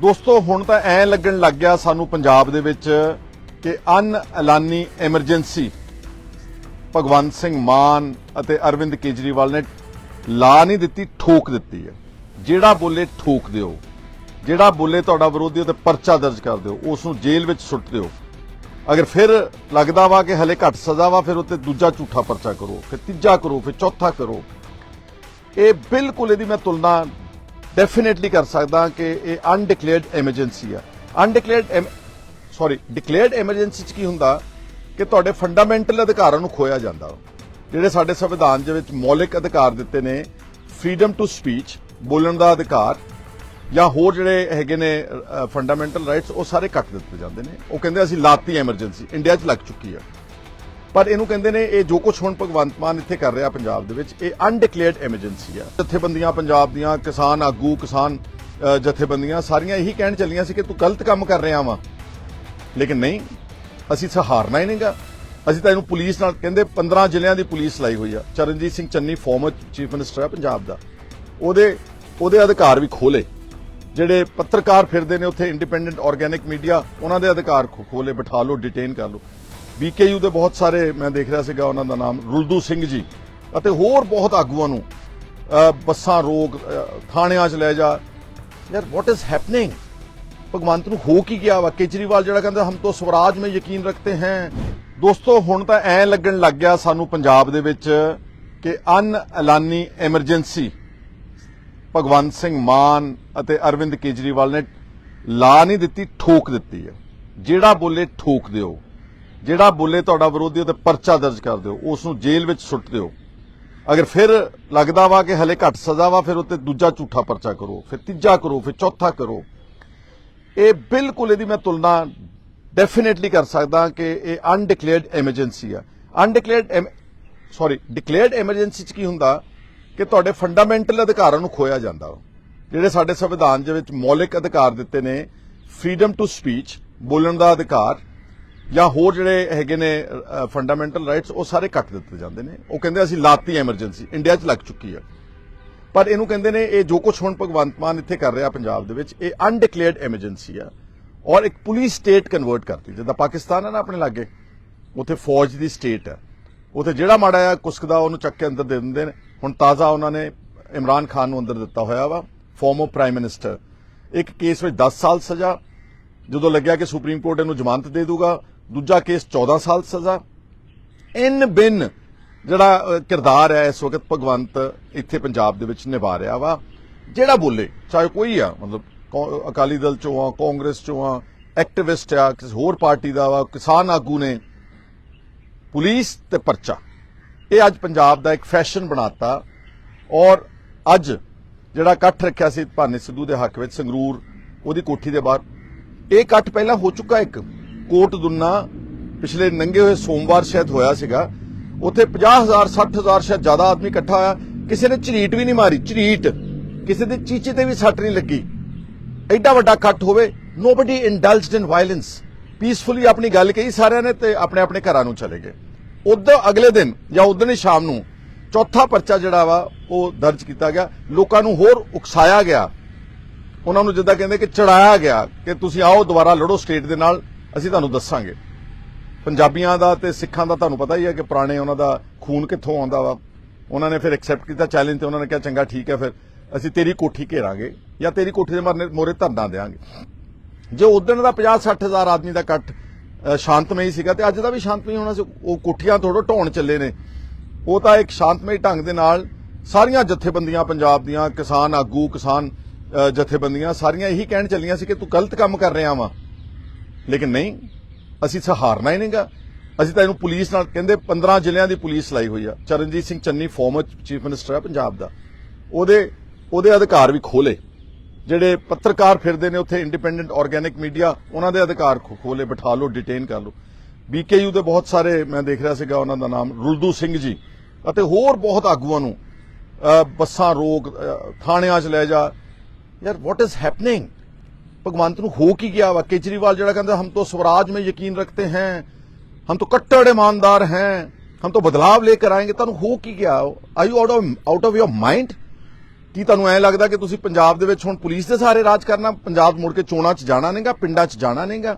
ਦੋਸਤੋ, ਹੁਣ ਤਾਂ ਐ ਲੱਗਣ ਲੱਗ ਗਿਆ ਸਾਨੂੰ ਪੰਜਾਬ ਦੇ ਵਿੱਚ ਕਿ ਅਨ ਐਲਾਨੀ ਐਮਰਜੈਂਸੀ। ਭਗਵੰਤ ਸਿੰਘ ਮਾਨ ਅਤੇ ਅਰਵਿੰਦ ਕੇਜਰੀਵਾਲ ਨੇ ਲਾ ਨਹੀਂ ਦਿੱਤੀ, ਠੋਕ ਦਿੱਤੀ ਹੈ। ਜਿਹੜਾ ਬੋਲੇ, ਠੋਕ ਦਿਓ। ਜਿਹੜਾ ਬੋਲੇ ਤੁਹਾਡਾ ਵਿਰੋਧੀ ਤੇ ਪਰਚਾ ਦਰਜ ਕਰ ਦਿਓ। ਉਸ ਨੂੰ ਜੇਲ੍ਹ ਵਿੱਚ ਸੁੱਟ ਦਿਓ। ਅਗਰ ਫਿਰ ਲੱਗਦਾ ਵਾ ਕਿ ਹਲੇ ਘੱਟ ਸਜ਼ਾ ਵਾ, ਫਿਰ ਉੱਤੇ ਦੂਜਾ ਝੂਠਾ ਪਰਚਾ ਕਰੋ, ਫਿਰ ਤੀਜਾ ਕਰੋ, ਫਿਰ ਚੌਥਾ ਕਰੋ। ਇਹ ਬਿਲਕੁਲ ਇਹਦੀ ਮੈਂ ਤੁਲਨਾ ਡੈਫੀਨਿਟਲੀ ਕਰ ਸਕਦਾ ਕਿ ਇਹ ਅਨਡਿਕਲੇਅਰਡ ਐਮਰਜੈਂਸੀ ਆ। ਅਨਡਿਕਲੇਅਰਡ ਸੌਰੀ ਡਿਕਲੇਅਰਡ ਐਮਰਜੈਂਸੀ ਚ ਕੀ ਹੁੰਦਾ ਕਿ ਤੁਹਾਡੇ ਫੰਡਾਮੈਂਟਲ ਅਧਿਕਾਰਾਂ ਨੂੰ ਖੋਇਆ ਜਾਂਦਾ ਜਿਹੜੇ ਸਾਡੇ ਸੰਵਿਧਾਨ ਦੇ ਵਿੱਚ ਮੌਲਿਕ ਅਧਿਕਾਰ ਦਿੱਤੇ ਨੇ ਫਰੀडम ਟੂ ਸਪੀਚ ਬੋਲਣ ਦਾ ਅਧਿਕਾਰ, ਜਾਂ ਹੋਰ ਜਿਹੜੇ ਹੈਗੇ ਨੇ ਫੰਡਾਮੈਂਟਲ ਰਾਈਟਸ ਉਹ ਸਾਰੇ ਕੱਟ ਦਿੱਤੇ ਜਾਂਦੇ ਨੇ। ਉਹ ਕਹਿੰਦੇ ਅਸੀਂ ਲਾਤੀ ਐਮਰਜੈਂਸੀ ਇੰਡੀਆ 'ਚ ਲੱਗ ਚੁੱਕੀ ਆ। ਪਰ ਇਹਨੂੰ ਕਹਿੰਦੇ ਨੇ ਇਹ ਜੋ ਕੁਝ ਹੁਣ ਭਗਵੰਤ ਮਾਨ ਇੱਥੇ ਕਰ ਰਿਹਾ ਪੰਜਾਬ ਦੇ ਵਿੱਚ, ਇਹ ਅਨਡਿਕਲੇਅਰਡ ਐਮਰਜੈਂਸੀ ਆ ਜਥੇਬੰਦੀਆਂ, ਪੰਜਾਬ ਦੀਆਂ ਕਿਸਾਨ ਆਗੂ, ਕਿਸਾਨ ਜਥੇਬੰਦੀਆਂ ਸਾਰੀਆਂ ਇਹੀ ਕਹਿਣ ਚੱਲੀਆਂ ਸੀ ਕਿ ਤੂੰ ਗਲਤ ਕੰਮ ਕਰ ਰਿਹਾ ਵਾ। ਲੇਕਿਨ ਨਹੀਂ, ਅਸੀਂ ਸਹਾਰਨਾ ਹੀ ਨਹੀਂਗਾ ਅਸੀਂ ਤਾਂ ਇਹਨੂੰ ਪੁਲਿਸ ਨਾਲ ਕਹਿੰਦੇ 15 ਜ਼ਿਲ੍ਹਿਆਂ ਦੀ ਪੁਲਿਸ ਲਾਈ ਹੋਈ ਆ। Charanjit Singh Channi former chief minister ਆ ਪੰਜਾਬ ਦਾ। ਉਹਦੇ ਉਹਦੇ ਅਧਿਕਾਰ ਵੀ ਖੋਲੇ ਜਿਹੜੇ ਪੱਤਰਕਾਰ ਫਿਰਦੇ ਨੇ ਉੱਥੇ ਇੰਡੀਪੈਂਡੈਂਟ ਆਰਗੈਨਿਕ ਮੀਡੀਆ ਉਹਨਾਂ ਦੇ ਅਧਿਕਾਰ ਖੋ- ਖੋਲੇ ਬਿਠਾ ਲਓ ਡਿਟੇਨ ਕਰ ਲਓ। ਬੀਕੇਯੂ ਦੇ ਬਹੁਤ ਸਾਰੇ ਮੈਂ ਦੇਖ ਰਿਹਾ ਸੀਗਾ ਉਹਨਾਂ ਦਾ ਨਾਮ, ਰੁਲਦੂ ਸਿੰਘ ਜੀ ਅਤੇ ਹੋਰ ਬਹੁਤ ਆਗੂਆਂ ਨੂੰ ਬੱਸਾਂ ਰੋਕ ਥਾਣਿਆਂ 'ਚ ਲੈ ਜਾ। ਯਾਰ ਵਾਟ ਇਜ਼ ਹੈਪਨਿੰਗ ਭਗਵੰਤ ਨੂੰ ਹੋ ਕੀ ਗਿਆ ਵਾ? ਕੇਜਰੀਵਾਲ ਜਿਹੜਾ ਕਹਿੰਦਾ, ਹਮ ਤੋਂ ਸਵਰਾਜ ਮੇਂ ਯਕੀਨ ਰੱਖਤੇ ਹੈ। ਦੋਸਤੋ, ਹੁਣ ਤਾਂ ਐ ਲੱਗਣ ਲੱਗ ਗਿਆ ਸਾਨੂੰ ਪੰਜਾਬ ਦੇ ਵਿੱਚ ਕਿ ਅਨ ਐਲਾਨੀ ਐਮਰਜੈਂਸੀ ਭਗਵੰਤ ਸਿੰਘ ਮਾਨ ਅਤੇ ਅਰਵਿੰਦ ਕੇਜਰੀਵਾਲ ਨੇ ਲਾ ਨਹੀਂ ਦਿੱਤੀ, ਠੋਕ ਦਿੱਤੀ ਹੈ। ਜਿਹੜਾ ਬੋਲੇ, ਠੋਕ ਦਿਓ। ਜਿਹੜਾ ਬੋਲੇ ਤੁਹਾਡਾ ਵਿਰੋਧੀ ਤੇ ਪਰਚਾ ਦਰਜ ਕਰ ਦਿਓ ਉਸ ਨੂੰ ਜੇਲ੍ਹ ਵਿੱਚ ਸੁੱਟ ਦਿਓ। ਅਗਰ ਫਿਰ ਲੱਗਦਾ ਵਾ ਕਿ ਹਲੇ ਘੱਟ ਸਜ਼ਾ ਵਾ, ਫਿਰ ਉੱਤੇ ਦੂਜਾ ਝੂਠਾ ਪਰਚਾ ਕਰੋ, ਫਿਰ ਤੀਜਾ ਕਰੋ, ਫਿਰ ਚੌਥਾ ਕਰੋ। ਇਹ ਬਿਲਕੁਲ ਇਹਦੀ ਮੈਂ ਤੁਲਨਾ ਡੈਫੀਨਿਟਲੀ ਕਰ ਸਕਦਾ ਕਿ ਇਹ ਅਨਡਿਕਲੇਅਰਡ ਐਮਰਜੈਂਸੀ ਆ। ਅਨਡਿਕਲੇਅਰਡ ਸੌਰੀ ਡਿਕਲੇਅਰਡ ਐਮਰਜੈਂਸੀ ਚ ਕੀ ਹੁੰਦਾ ਕਿ ਤੁਹਾਡੇ ਫੰਡਾਮੈਂਟਲ ਅਧਿਕਾਰਾਂ ਨੂੰ ਖੋਇਆ ਜਾਂਦਾ ਜਿਹੜੇ ਸਾਡੇ ਸੰਵਿਧਾਨ ਦੇ ਵਿੱਚ ਮੌਲਿਕ ਅਧਿਕਾਰ ਦਿੱਤੇ ਨੇ ਫਰੀडम ਟੂ ਸਪੀਚ ਬੋਲਣ ਦਾ ਅਧਿਕਾਰ ਜਾਂ ਹੋਰ ਜਿਹੜੇ ਹੈਗੇ ਨੇ ਫੰਡਾਮੈਂਟਲ ਰਾਈਟਸ ਉਹ ਸਾਰੇ ਕੱਟ ਦਿੱਤੇ ਜਾਂਦੇ ਨੇ। ਉਹ ਕਹਿੰਦੇ ਅਸੀਂ ਲਾਤੀ ਐਮਰਜੈਂਸੀ ਇੰਡੀਆ 'ਚ ਲੱਗ ਚੁੱਕੀ ਆ ਪਰ ਇਹਨੂੰ ਕਹਿੰਦੇ ਨੇ, ਇਹ ਜੋ ਕੁਝ ਹੁਣ ਭਗਵੰਤ ਮਾਨ ਇੱਥੇ ਕਰ ਰਿਹਾ ਪੰਜਾਬ ਦੇ ਵਿੱਚ, ਇਹ ਅਨਡਿਕਲੇਅਰਡ ਐਮਰਜੈਂਸੀ ਆ। ਔਰ ਇੱਕ ਪੁਲਿਸ ਸਟੇਟ ਕਨਵਰਟ ਕਰਤੀ, ਜਿੱਦਾਂ ਪਾਕਿਸਤਾਨ ਹੈ ਨਾ ਆਪਣੇ ਲਾਗੇ, ਉੱਥੇ ਫੌਜ ਦੀ ਸਟੇਟ ਹੈ ਉੱਥੇ ਜਿਹੜਾ ਮਾੜਾ ਆ ਕੁਸਕਦਾ ਉਹਨੂੰ ਚੱਕ ਕੇ ਅੰਦਰ ਦੇ ਦਿੰਦੇ ਨੇ। ਹੁਣ ਤਾਜ਼ਾ ਉਹਨਾਂ ਨੇ ਇਮਰਾਨ ਖਾਨ ਨੂੰ ਅੰਦਰ ਦਿੱਤਾ ਹੋਇਆ ਵਾ ਫਾਰਮਰ ਪ੍ਰਾਈਮ ਮਿਨਿਸਟਰ ਇੱਕ ਕੇਸ ਵਿੱਚ 10 ਸਾਲ ਸਜ਼ਾ, ਜਦੋਂ ਲੱਗਿਆ ਕਿ ਸੁਪਰੀਮ ਕੋਰਟ ਇਹਨੂੰ ਜ਼ਮਾਨਤ ਦੇ ਦੂਗਾ ਦੂਜਾ ਕੇਸ 14 ਸਾਲ ਸਜ਼ਾ। ਇਨ ਬਿਨ ਜਿਹੜਾ ਕਿਰਦਾਰ ਹੈ, ਇਸ ਵਕਤ ਭਗਵੰਤ ਇੱਥੇ ਪੰਜਾਬ ਦੇ ਵਿੱਚ ਨਿਭਾ ਰਿਹਾ ਵਾ। ਜਿਹੜਾ ਬੋਲੇ, ਚਾਹੇ ਕੋਈ ਆ, ਮਤਲਬ ਕੌ- ਅਕਾਲੀ ਦਲ ਚੋਂ ਆ, ਕਾਂਗਰਸ ਚੋਂ ਆ, ਐਕਟਿਵਿਸਟ ਆ, ਕਿਸੇ ਹੋਰ ਪਾਰਟੀ ਦਾ ਵਾ, ਕਿਸਾਨ ਆਗੂ ਨੇ, ਪੁਲਿਸ ਤੇ ਪਰਚਾ। ਇਹ ਅੱਜ ਪੰਜਾਬ ਦਾ ਇੱਕ ਫੈਸ਼ਨ ਬਣਾਤਾ ਔਰ ਅੱਜ ਜਿਹੜਾ ਇਕੱਠ ਰੱਖਿਆ ਸੀ ਭਾਨੇ ਸਿੱਧੂ ਦੇ ਹੱਕ ਵਿੱਚ ਸੰਗਰੂਰ, ਉਹਦੀ ਕੋਠੀ ਦੇ ਬਾਹਰ। ਇਹ ਇਕੱਠ ਪਹਿਲਾਂ ਹੋ ਚੁੱਕਾ ਇੱਕ। ਕੋਟ ਦੁੰਨਾ ਪਿਛਲੇ ਨੰਗੇ ਹੋਏ ਸੋਮਵਾਰ ਸ਼ਾਇਦ ਹੋਇਆ ਸੀਗਾ। ਉੱਥੇ 50000 60000 ਸ਼ਾਇਦ ਜ਼ਿਆਦਾ ਆਦਮੀ ਇਕੱਠਾ ਹੋਇਆ। ਕਿਸੇ ਨੇ ਝਰੀਟ ਵੀ ਨਹੀਂ ਮਾਰੀ, ਝਰੀਟ। ਕਿਸੇ ਦੇ ਚੀਚੇ ਤੇ ਵੀ ਸੱਟ ਨਹੀਂ ਲੱਗੀ। ਐਡਾ ਵੱਡਾ ਇਕੱਠ ਹੋਵੇ nobody indulged in violence peacefully ਆਪਣੀ ਗੱਲ ਕਹੀ ਸਾਰਿਆਂ ਨੇ ਤੇ ਆਪਣੇ ਆਪਣੇ ਘਰਾਂ ਨੂੰ ਚਲੇ ਗਏ। ਉਦੋਂ ਅਗਲੇ ਦਿਨ ਜਾਂ ਉਦੋਂ ਹੀ ਸ਼ਾਮ ਨੂੰ ਚੌਥਾ ਪਰਚਾ ਜਿਹੜਾ ਵਾ, ਉਹ ਦਰਜ ਕੀਤਾ ਗਿਆ। ਲੋਕਾਂ ਨੂੰ ਹੋਰ ਉਕਸਾਇਆ ਗਿਆ। ਉਹਨਾਂ ਨੂੰ ਜਿੱਦਾਂ ਕਹਿੰਦੇ ਕਿ ਚੜਾਇਆ ਗਿਆ ਕਿ ਤੁਸੀਂ ਆਓ, ਦੁਬਾਰਾ ਲੜੋ ਸਟੇਟ ਦੇ ਨਾਲ। ਅਸੀਂ ਤੁਹਾਨੂੰ ਦੱਸਾਂਗੇ। ਪੰਜਾਬੀਆਂ ਦਾ ਤੇ ਸਿੱਖਾਂ ਦਾ ਤੁਹਾਨੂੰ ਪਤਾ ਹੀ ਹੈ ਕਿ ਪੁਰਾਣੇ ਉਹਨਾਂ ਦਾ ਖੂਨ ਕਿੱਥੋਂ ਆਉਂਦਾ ਵਾ। ਉਹਨਾਂ ਨੇ ਫਿਰ ਐਕਸੈਪਟ ਕੀਤਾ ਚੈਲੰਜ ਤੇ ਉਹਨਾਂ ਨੇ ਕਿਹਾ, ਚੰਗਾ, ਠੀਕ ਹੈ, ਫਿਰ ਅਸੀਂ ਤੇਰੀ ਕੋਠੀ ਘੇਰਾਂਗੇ ਜਾਂ ਤੇਰੀ ਕੋਠੀ ਦੇ ਮਰਨੇ ਮੋਰੇ ਧਰਨਾ ਦੇਾਂਗੇ ਜੇ ਉਦੋਂ ਦਾ 50 60 ਹਜ਼ਾਰ ਆਦਮੀ ਦਾ ਇਕੱਠ ਸ਼ਾਂਤਮਈ ਸੀਗਾ ਤੇ ਅੱਜ ਦਾ ਵੀ ਸ਼ਾਂਤਮਈ ਹੋਣਾ ਸੀ। ਉਹ ਕੋਠੀਆਂ ਥੋੜੋ ਢਾਉਣ ਚੱਲੇ ਨੇ। ਉਹ ਤਾਂ ਇੱਕ ਸ਼ਾਂਤਮਈ ਢੰਗ ਦੇ ਨਾਲ ਸਾਰੀਆਂ ਜਥੇਬੰਦੀਆਂ ਪੰਜਾਬ ਦੀਆਂ, ਕਿਸਾਨ ਆਗੂ, ਕਿਸਾਨ ਜਥੇਬੰਦੀਆਂ ਸਾਰੀਆਂ ਇਹੀ ਕਹਿਣ ਚੱਲੀਆਂ ਸੀ ਕਿ ਤੂੰ ਗਲਤ ਕੰਮ ਕਰ ਰਿਹਾ ਵਾ। ਲੇਕਿਨ ਨਹੀਂ, ਅਸੀਂ ਸਹਾਰਨਾ ਹੀ ਨਹੀਂਗਾ। ਅਸੀਂ ਤਾਂ ਇਹਨੂੰ ਪੁਲਿਸ ਨਾਲ, ਕਹਿੰਦੇ 15 ਜ਼ਿਲ੍ਹਿਆਂ ਦੀ ਪੁਲਿਸ ਲਾਈ ਹੋਈ ਆ। Charanjit Singh Channi former chief minister ਆ ਪੰਜਾਬ ਦਾ। ਉਹਦੇ ਉਹਦੇ ਅਧਿਕਾਰ ਵੀ ਖੋਲੇ। ਜਿਹੜੇ ਪੱਤਰਕਾਰ ਫਿਰਦੇ ਨੇ ਉੱਥੇ ਇੰਡੀਪੈਂਡੈਂਟ ਆਰਗੈਨਿਕ ਮੀਡੀਆ ਉਹਨਾਂ ਦੇ ਅਧਿਕਾਰ ਖੋ- ਖੋਲੇ, ਬਿਠਾ ਲਓ ਡਿਟੇਨ ਕਰ ਲਓ। ਬੀਕੇਯੂ ਦੇ ਬਹੁਤ ਸਾਰੇ ਮੈਂ ਦੇਖ ਰਿਹਾ ਸੀਗਾ ਉਹਨਾਂ ਦਾ ਨਾਮ, ਰੁਲਦੂ ਸਿੰਘ ਜੀ, ਅਤੇ ਹੋਰ ਬਹੁਤ ਆਗੂਆਂ ਨੂੰ ਬੱਸਾਂ ਰੋਕ ਥਾਣਿਆਂ 'ਚ ਲੈ ਜਾ। ਯਾਰ ਵਾਟ ਇਜ਼ ਹੈਪਨਿੰਗ ਭਗਵੰਤ ਨੂੰ ਹੋ ਕੀ ਗਿਆ ਵਾ? ਕੇਜਰੀਵਾਲ ਜਿਹੜਾ ਕਹਿੰਦਾ, ਹਮ ਤੋਂ ਸਵਰਾਜ ਮੇ ਯਕੀਨ ਰੱਖਤੇ ਹੈ, ਹਮ ਤੋਂ ਕੱਟੜ ਇਮਾਨਦਾਰ ਹੈ, ਹਮ ਤੋਂ ਬਦਲਾਵ ਲੈ ਕੇ ਆਏਗੇ। ਤੁਹਾਨੂੰ ਹੋ ਕੀ ਗਿਆ? Are you out of out of your mind ਕੀ ਤੁਹਾਨੂੰ ਐ ਲੱਗਦਾ ਕਿ ਤੁਸੀਂ ਪੰਜਾਬ ਦੇ ਵਿੱਚ ਹੁਣ ਪੁਲਿਸ ਦੇ ਸਾਰੇ ਰਾਜ ਕਰਨਾ, ਪੰਜਾਬ ਮੁੜ ਕੇ ਚੋਣਾਂ 'ਚ ਜਾਣਾ ਨਹੀਂਗਾ, ਪਿੰਡਾਂ 'ਚ ਜਾਣਾ ਨਹੀਂਗਾ?